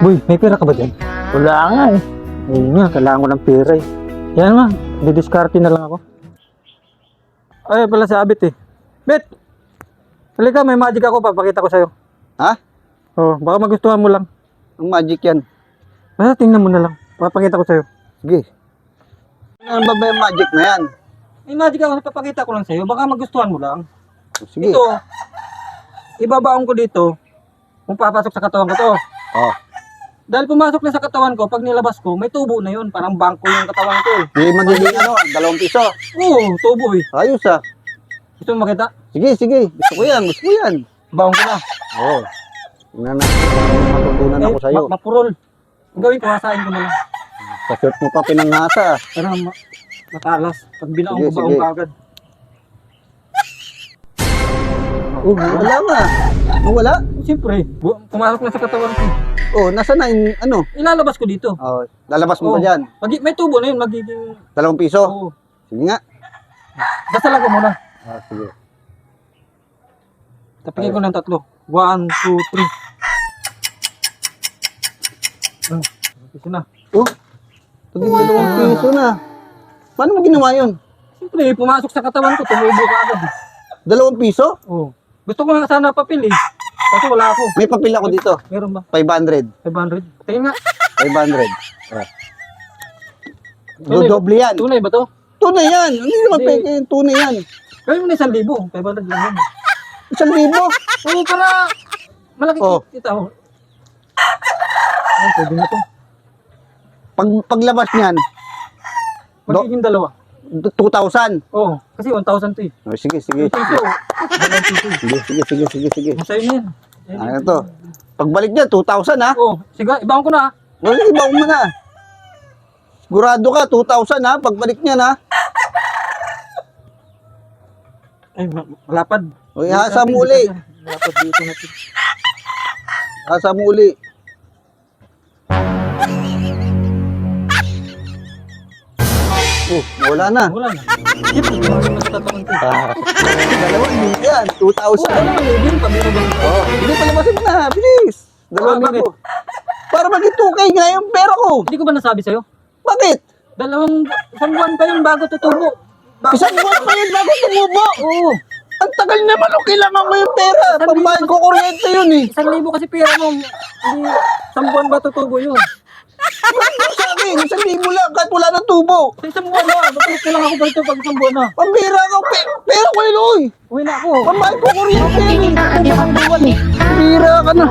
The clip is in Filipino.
Boy, may pera ka ba dyan? Wala nga eh. Oo nga, kailangan ko ng pera eh. Yan ma, didiskarte na lang ako. Ay, pala si Abit eh. Bet! Halika, may magic ako, papakita ko sa'yo. Ha? Oh, baka magustuhan mo lang. Ang magic yan. Basta tingnan mo na lang. Papakita ko sa'yo. Sige. Ano ba ba yung magic na yan? May magic ako, papakita ko lang sa'yo. Baka magustuhan mo lang. Sige. Ito, ibabaon ko dito. Kung papasok sa katawan ko to. Oh. Dahil pumasok na sa katawan ko, pag nilabas ko, may tubo na yun. Parang bangko yung katawan ko eh. Hindi magiging ano, dalawang piso. Oo, tubo eh. Ayos ah. Gusto mo makita? Sige, sige. Gusto ko yan, gusto ko yan. Baon ko na. Oo. Oh. Tingnan na. Matutunan ako Eh, sa'yo. ma- mapurol. Ang gawin ko, hasain ko na lang. Sa shirt mo pa pinangasa. Para ma matalas. Pag binaong Sige, ko, baong sige. ka agad. Oh, wala nga. Oh, wala? Siyempre, bu- pumasok na sa katawan ko. Oh, nasa na yung ano? Ilalabas ko dito. Oh, lalabas mo Oo. pa dyan. Pag may tubo na yun, magiging... Dalawang piso. Oo. Sige nga. Dasalan ko muna. Ah, sige. Tapigin ko ng tatlo. One, two, three. Ah, Kasi na. Oh, pag dalawang piso na. Paano mo ginawa yun? Siyempre, pumasok sa katawan ko, tumubo ka agad. eh. Dalawang piso? Oo. Gusto ko nga sana papel eh. Kasi wala ako. May papel ako dito. Meron ba? 500. 500? Tingin nga. 500. Ah. Tunay ba- Dodoble yan. Tunay ba to? Tunay yan. Hindi naman Hindi. peke yung tunay yan. Gawin mo na isang libo. 500 lang yan. Isang libo. Oo, para malaki Oh. kita oh. Ay, pwede na to. Pag, paglabas niyan, Magiging dalawa. 2,000. Oo, kasi 1,000 to eh. Oh, sige, sige. Sige, sige, sige, sige, sige. Masaya na yan. Ano to? Pagbalik niya, 2,000 ha? Oo, sige, ibaon ko na. ah. Wala, iba mo na. Sigurado ka, 2,000 ha? Pagbalik niya na. Ay, ma- malapad. O, ihasa mo uli. Malapad dito natin. Asa mo uli. Oh, wala na. Wala na. Na sa tatawan ko. Ah, dalawang libo yan, 2,000. Oo, ano yun? Pabiro ba? Oh, hindi palabasin mo na, bilis. Dalawang Ah, bakit? Para maging 2K nga yung pera ko. Hindi ko ba nasabi sa'yo? Bakit? Dalawang, isang buwan pa yun bago tutubo. Bago, Isang buwan pa yun bago tumubo. Oo, Ang tagal naman, o kailangan mo yung pera. Pambayad ko kuryente yun eh. isang libo kasi pera mo. Hindi, isang buwan ba tutubo yun? Ano sa akin? Isang libo lang, kahit wala ng tubo. Sa isang buwan na, babalik ko lang ako dito pag isang buwan na. Pambira ka, pe- pera ko yun, oy. Uwi na ako. Pambayad ko kuryente. Pambira ka na.